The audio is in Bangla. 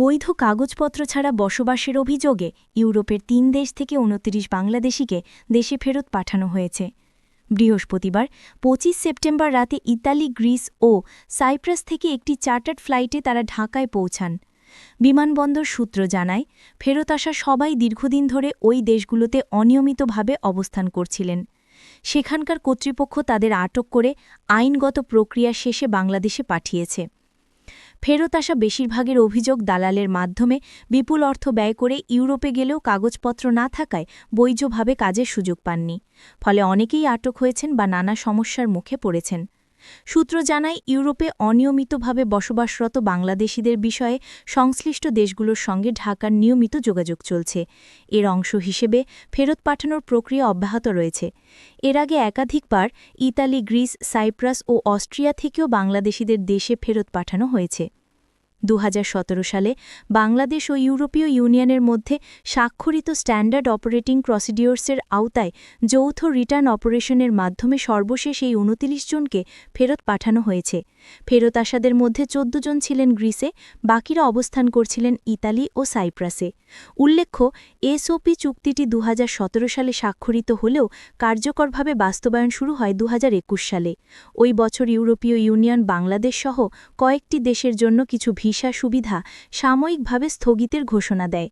বৈধ কাগজপত্র ছাড়া বসবাসের অভিযোগে ইউরোপের তিন দেশ থেকে উনত্রিশ বাংলাদেশিকে দেশে ফেরত পাঠানো হয়েছে। বৃহস্পতিবার ২৫ সেপ্টেম্বর রাতে ইতালি, গ্রিস ও সাইপ্রাস থেকে একটি চার্টার্ড ফ্লাইটে তারা ঢাকায় পৌঁছান। বিমানবন্দর সূত্র জানায়, ফেরত আসা সবাই দীর্ঘদিন ধরে ওই দেশগুলোতে অনিয়মিতভাবে অবস্থান করছিলেন। সেখানকার কর্তৃপক্ষ তাদের আটক করে আইনগত প্রক্রিয়া শেষে বাংলাদেশে পাঠিয়েছে। ফেরত আসা বেশিরভাগের অভিযোগ দালালের মাধ্যমে বিপুল অর্থ ব্যয় করে ইউরোপে গেলেও কাগজপত্র না থাকায় বৈধভাবে কাজের সুযোগ পাননি। ফলে অনেকেই আটক হয়েছেন বা নানা সমস্যার মুখে পড়েছেন। সূত্র জানায়, ইউরোপে অনিয়মিতভাবে বসবাসরত বাংলাদেশিদের বিষয়ে সংশ্লিষ্ট দেশগুলোর সঙ্গে ঢাকার নিয়মিত যোগাযোগ চলছে। এর অংশ হিসেবে ফেরত পাঠানোর প্রক্রিয়া অব্যাহত রয়েছে। এর আগে একাধিকবার ইতালি, গ্রিস, সাইপ্রাস ও অস্ট্রিয়া থেকেও বাংলাদেশিদের দেশে ফেরত পাঠানো হয়েছে। দু হাজার সতেরো সালে বাংলাদেশ ও ইউরোপীয় ইউনিয়নের মধ্যে স্বাক্ষরিত স্ট্যান্ডার্ড অপারেটিং প্রসিডিওর্সের আওতায় যৌথ রিটার্ন অপারেশনের মাধ্যমে সর্বশেষ এই উনতিরিশ জনকে ফেরত পাঠানো হয়েছে। ফেরত আসাদের মধ্যে চোদ্দ জন ছিলেন গ্রিসে, বাকিরা অবস্থান করছিলেন ইতালি ও সাইপ্রাসে। উল্লেখ্য, এসওপি চুক্তিটি দু হাজার সতেরো সালে স্বাক্ষরিত হলেও কার্যকরভাবে বাস্তবায়ন শুরু হয় দু হাজার একুশ সালে। ওই বছর ইউরোপীয় ইউনিয়ন বাংলাদেশ সহ কয়েকটি দেশের জন্য কিছু ভিসা সুবিধা সাময়িকভাবে স্থগিতের ঘোষণা দেয়।